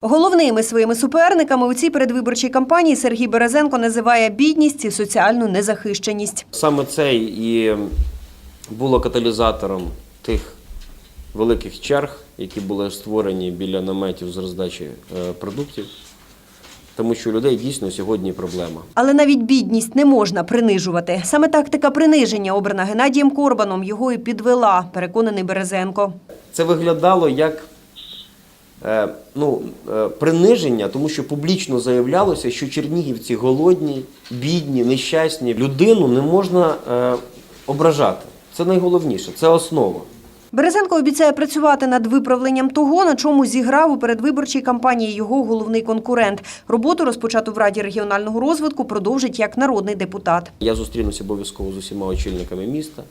Головними своїми суперниками у цій передвиборчій кампанії Сергій Березенко називає бідність і соціальну незахищеність. Саме це і було каталізатором тих великих черг, які були створені біля наметів з роздачі е, продуктів, тому що у людей дійсно сьогодні проблема. Але навіть бідність не можна принижувати. Саме тактика приниження, обрана Геннадієм Корбаном, його і підвела, переконаний Березенко. Це виглядало як ну, е, приниження, тому що публічно заявлялося, що чернігівці голодні, бідні, нещасні. Людину не можна е, ображати. Це найголовніше, це основа. Березенко обіцяє працювати над виправленням того, на чому зіграв у передвиборчій кампанії його головний конкурент. Роботу, розпочату в Раді регіонального розвитку, продовжить як народний депутат. Я зустрінуся обов'язково з усіма очільниками міста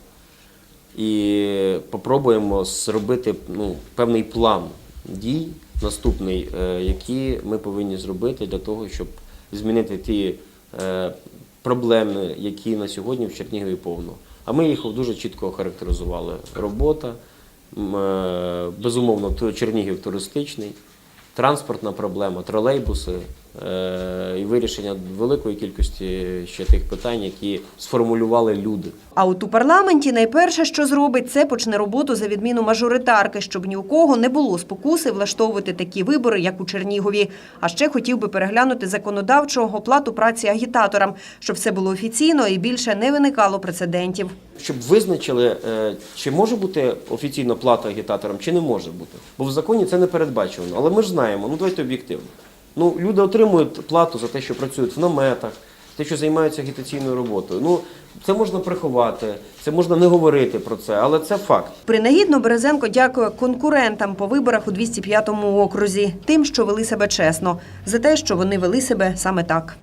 і попробуємо зробити ну, певний план дій наступний, е, які ми повинні зробити для того, щоб змінити ті е, проблеми, які на сьогодні в Чернігові повно. А ми їх дуже чітко охарактеризували. Робота, е, безумовно, Чернігів туристичний, транспортна проблема, тролейбуси і вирішення великої кількості ще тих питань, які сформулювали люди. А от у парламенті найперше, що зробить, це почне роботу за відміну мажоритарки, щоб ні у кого не було спокуси влаштовувати такі вибори, як у Чернігові. А ще хотів би переглянути законодавчу оплату праці агітаторам, щоб все було офіційно і більше не виникало прецедентів. Щоб визначили, е, чи може бути офіційна плата агітаторам, чи не може бути. Бо в законі це не передбачено. Але ми ж знаємо, ну давайте об'єктивно. Ну, люди отримують плату за те, що працюють в наметах, те, що займаються агітаційною роботою. Ну, це можна приховати, це можна не говорити про це, але це факт. Принагідно Березенко дякує конкурентам по виборах у 205-му окрузі, тим, що вели себе чесно, за те, що вони вели себе саме так.